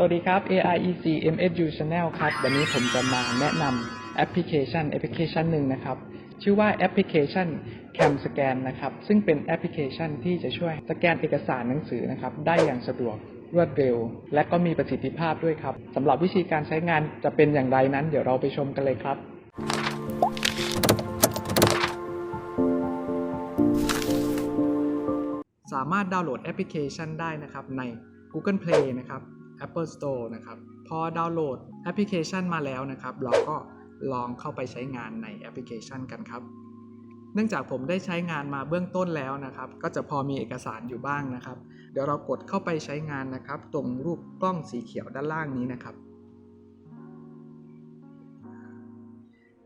สวัสดีครับ AIEC MSU Channel ครับ วันนี้ผมจะมาแนะนำแอปพลิเคชันแอปพลิเคชันหนึ่งนะครับ ชื่อว่าแอปพลิเคชัน Cam Scan นะครับ ซึ่งเป็นแอปพลิเคชันที่จะช่วยสแกนเอกสารหนังสือนะครับ ได้อย่างสะดวกรวดเร็ว และก็มีประสิทธิภาพด้วยครับสำหรับวิธีการใช้งานจะเป็นอย่างไรนั้น เดี๋ยวเราไปชมกันเลยครับสามารถดาวน์โหลดแอปพลิเคชันได้นะครับใน Google Play นะครับ Apple Store นะครับ พอดาวน์โหลดแอปพลิเคชันมาแล้วนะครับ เราก็ลองเข้าไปใช้งานในแอปพลิเคชันกันครับ เนื่องจากผมได้ใช้งานมาเบื้องต้นแล้วนะครับ ก็จะพอมีเอกสารอยู่บ้างนะครับ เดี๋ยวเรากดเข้าไปใช้งานนะครับ ตรงรูปกล้องสีเขียวด้านล่างนี้นะครับ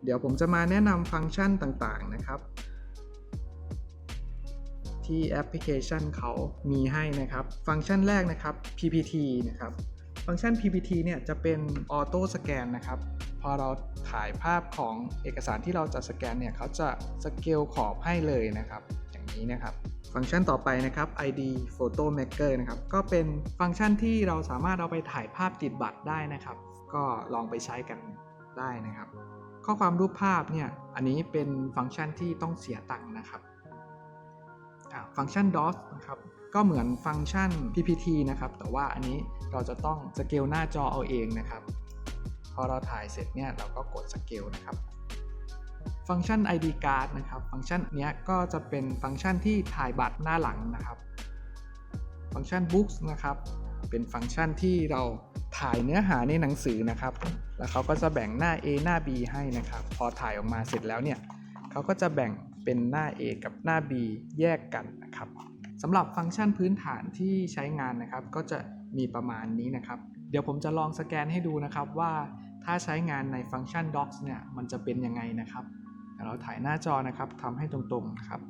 เดี๋ยวผมจะมาแนะนำฟังก์ชันต่างๆนะครับ ที่แอปพลิเคชันเขามีให้นะครับ ฟังก์ชันแรกนะครับ PPT นะครับ ฟังก์ชัน PPT เนี่ยจะเป็นออโต้สแกนนะครับ พอเราถ่ายภาพของเอกสารที่เราจะสแกนเนี่ยเขาจะสเกลขอบให้เลยนะครับ อย่างนี้นะครับฟังก์ชันต่อไปนะครับ ID Photo Maker นะครับ ก็เป็นฟังก์ชันที่เราสามารถเอาไปถ่ายภาพติดบัตรได้นะครับ ก็ลองไปใช้กันได้นะครับ ข้อความรูปภาพเนี่ย อันนี้เป็นฟังก์ชันที่ต้องเสียตังค์นะครับ ฟังก์ชัน DOS นะครับก็เหมือนฟังก์ชัน PPT นะครับ แต่ว่าอันนี้เราจะต้องสเกลหน้าจอเอาเองนะครับ พอเราถ่ายเสร็จเนี่ยเราก็กดสเกลนะครับ ฟังก์ชัน ID card นะครับ ฟังก์ชันเนี้ยก็จะเป็นฟังก์ชันที่ถ่ายบัตรหน้าหลังนะครับ ฟังก์ชัน books นะครับ เป็นฟังก์ชันที่เราถ่ายเนื้อหาในหนังสือนะครับ แล้วเขาก็จะแบ่งหน้า A หน้า B ให้นะครับ พอถ่ายออกมาเสร็จแล้วเนี่ยเขาก็จะแบ่ง เป็นหน้า A กับหน้า B แยกกันนะครับสำหรับฟังก์ชันพื้นฐานที่ใช้งานนะครับ ก็จะมีประมาณนี้นะครับ เดี๋ยวผมจะลองสแกนให้ดูนะครับว่าถ้าใช้งานในฟังก์ชัน Docs เนี่ยมันจะเป็นยังไงนะครับเดี๋ยวเราถ่ายหน้าจอนะครับทำให้ตรงๆนะครับ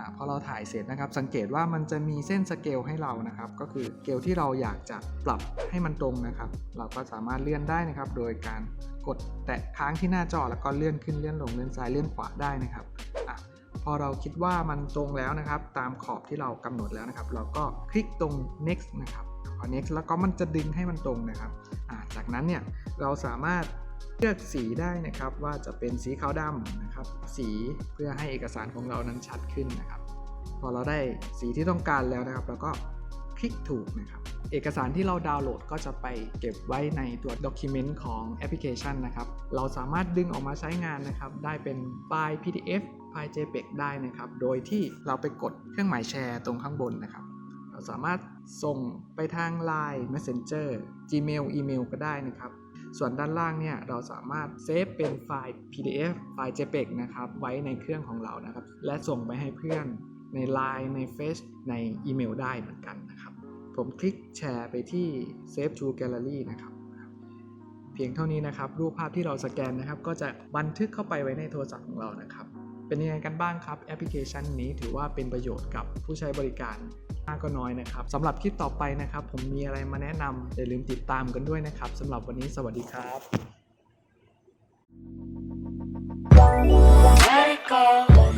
อาพอเราถ่ายเสร็จนะครับ สังเกตว่ามันจะมีเส้นสเกลให้เรานะครับ ก็คือสเกลที่เราอยากจะปรับให้มันตรงนะครับ เราก็สามารถเลื่อนได้นะครับ โดยการกดแตะค้างที่หน้าจอแล้วก็เลื่อนขึ้นเลื่อนลงเลื่อนซ้ายเลื่อนขวาได้นะครับอะพอเราคิดว่ามันตรงแล้วนะครับ ตามขอบที่เรากำหนดแล้วนะครับ เราก็คลิกตรง next นะครับพอ next แล้วก็มันจะดึงให้มันตรงนะครับ จากนั้นเนี่ยเราสามารถ เลือกสีได้นะครับว่าจะเป็นสีขาวดำนะครับ สีเพื่อให้เอกสารของเรานั้นชัดขึ้นนะครับ พอเราได้สีที่ต้องการแล้วนะครับเราก็คลิกถูกนะครับ เอกสารที่เราดาวน์โหลดก็จะไปเก็บไว้ในตัว Document ของแอปพลิเคชันนะครับ เราสามารถดึงออกมาใช้งานนะครับ ได้เป็นไฟล์ PDF ไฟล์ JPEG ได้นะครับ โดยที่เราไปกดเครื่องหมายแชร์ตรงข้างบนนะครับ เราสามารถส่งไปทาง Line Messenger Gmail อีเมลก็ได้นะครับ ส่วนด้านล่างเนี่ยเราสามารถเซฟเป็นไฟล์ PDF ไฟล์ JPEG นะครับไว้ในเครื่องของเรานะครับ และส่งไปให้เพื่อนใน Line ใน Face ในอีเมลได้เหมือนกันนะครับ ผมคลิกแชร์ไปที่ Save to Gallery นะครับ เพียงเท่านี้นะครับ รูปภาพที่เราสแกนนะครับ ก็จะบันทึกเข้าไปไว้ในโทรศัพท์ของเรานะครับ เป็นยังไงกันบ้างครับ แอปพลิเคชันนี้ถือว่าเป็นประโยชน์กับผู้ใช้บริการ มากก็น้อยนะครับสำหรับคลิปต่อไปนะครับ ผมมีอะไรมาแนะนำอย่าลืมติดตามกันด้วยนะครับสำหรับวันนี้สวัสดีครับ Let it go,